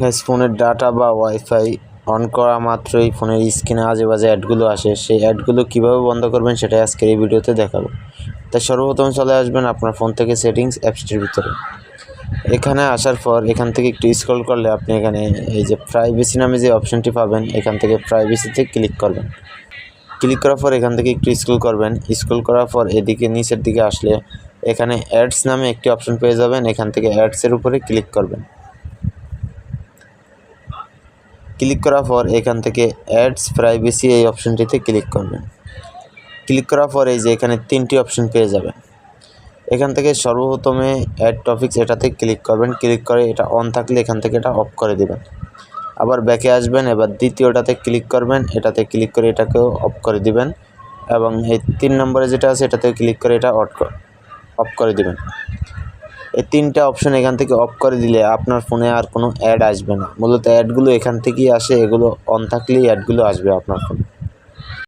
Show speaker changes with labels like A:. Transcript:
A: Gas ফোনের data বা wifi on করা মাত্রই ফোনের স্ক্রিনে আজে বাজে অ্যাডগুলো আসে। সেই অ্যাডগুলো কীভাবে বন্ধ করবেন সেটাই আজকের এই ভিডিওতে দেখাবো। তাই সর্বপ্রথম চলে আসবেন আপনার ফোন থেকে সেটিংস অ্যাপসটির ভিতরে। এখানে আসার পর এখান থেকে একটু স্ক্রল করলে আপনি এখানে এই যে প্রাইভেসি নামে যে অপশনটি পাবেন, এখান থেকে প্রাইভেসিতে ক্লিক করবেন। ক্লিক করার পর এখান থেকে একটু স্ক্রল করবেন। স্ক্রল করার পর এদিকে নিচের দিকে আসলে এখানে অ্যাডস নামে একটি অপশন পেয়ে যাবেন। এখান থেকে অ্যাডসের উপরে ক্লিক করবেন। ক্লিক করার পর এখান থেকে অ্যাডস প্রাইভেসি এই অপশনটিতে ক্লিক করবেন। ক্লিক করার পর এই যে এখানে তিনটি অপশন পেয়ে যাবেন। এখান থেকে সর্বপ্রথমে অ্যাড টপিক্স এটাতে ক্লিক করবেন। ক্লিক করে এটা অন থাকলে এখান থেকে এটা অফ করে দেবেন। আবার ব্যাকে আসবেন, এবার দ্বিতীয়টাতে ক্লিক করবেন। এটাতে ক্লিক করে এটাকেও অফ করে দিবেন এবং এই তিন নম্বরে যেটা আছে এটাতে ক্লিক করে এটা অট অফ করে দিবেন। এই তিনটা অপশন এখান থেকে অফ করে দিলে আপনার ফোনে আর কোনো অ্যাড আসবে না। মূলত অ্যাডগুলো এখান থেকেই আসে, এগুলো অন থাকলেই অ্যাডগুলো আসবে আপনার ফোনে